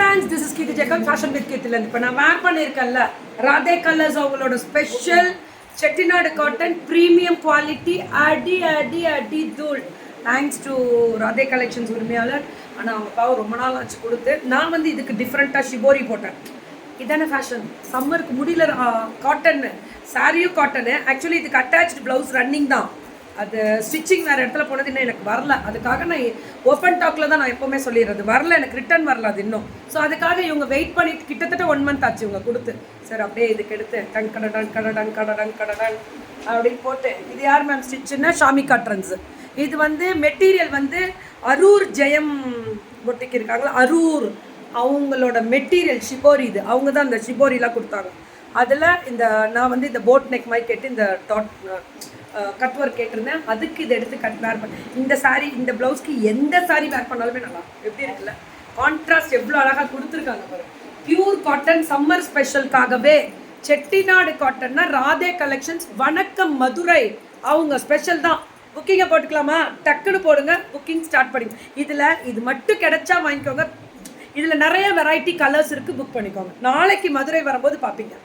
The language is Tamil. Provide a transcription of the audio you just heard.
Friends this is Keerthi Jegan fashion with கீர்த்திலேருந்து இப்போ நான் வேர் பண்ணியிருக்கேன்ல ராதே கலர்ஸ் அவங்களோட special Chettinadu cotton premium quality அடி அடி அடி தூள். தேங்க்ஸ் டு ராதே கலெக்ஷன்ஸ் உரிமையாளர். ஆனால் அவங்க பாவம் ரொம்ப நாள் ஆச்சு கொடுத்து. நான் வந்து இதுக்கு டிஃப்ரெண்ட்டாக ஷிபோரி போட்டேன். இதான ஃபேஷன் சம்மருக்கு முடியல காட்டன் சாரியும் காட்டனு ஆக்சுவலி இதுக்கு அட்டாச்டு ப்ளவுஸ் ரன்னிங் தான். அது ஸ்டிச்சிங் வேறு இடத்துல போனது இன்னும் எனக்கு வரல. அதுக்காக நான் ஓப்பன் டாக்கில் தான் நான் எப்போவுமே சொல்லிடுறது. வரல எனக்கு ரிட்டர்ன் வரல அது இன்னும். ஸோ அதுக்காக இவங்க வெயிட் பண்ணிட்டு கிட்டத்தட்ட ஒன் மந்த் ஆச்சு இவங்க கொடுத்து. சார் அப்படியே இதுக்கு எடுத்து டன் கடடன் கடடன் கடடன் கடடன் அப்படின்னு போட்டு. இது யார் மேம் ஸ்டிச்சுன்னா ஷாமிகா ட்ரெண்ட்ஸு இது வந்து மெட்டீரியல் வந்து அரூர் ஜெயம் பொட்டிக்கு இருக்காங்களா அரூர். அவங்களோட மெட்டீரியல் ஷிபோரி இது. அவங்க தான் அந்த ஷிபோரிலாம் கொடுத்தாங்க. அதில் இந்த நான் வந்து இந்த போட் நெக் மாதிரி கேட்டு இந்த டாட் கட் ஒர்க் கேட்டிருந்தேன். அதுக்கு இதை எடுத்து கட் வேர் பண்ண இந்த சாரீ இந்த ப்ளவுஸ்க்கு எந்த சாரீ வேர் பண்ணாலுமே நல்லா எப்படி இருக்குல்ல? கான்ட்ராஸ்ட் எவ்வளோ அழகாக கொடுத்துருக்காங்க பாரு. பியூர் காட்டன் சம்மர் ஸ்பெஷலுக்காகவே செட்டிநாடு காட்டன்னா ராதே கலெக்ஷன்ஸ் வணக்கம் மதுரை. அவங்க ஸ்பெஷல் தான். புக்கிங்கை போட்டுக்கலாமா? டக்குன்னு போடுங்க. புக்கிங் ஸ்டார்ட் பண்ணி இதில் இது மட்டும் கிடைச்சா வாங்கிக்கோங்க. இதில் நிறைய வெரைட்டி கலர்ஸ் இருக்குது புக் பண்ணிக்கோங்க. நாளைக்கு மதுரை வரும்போது பார்ப்பீங்க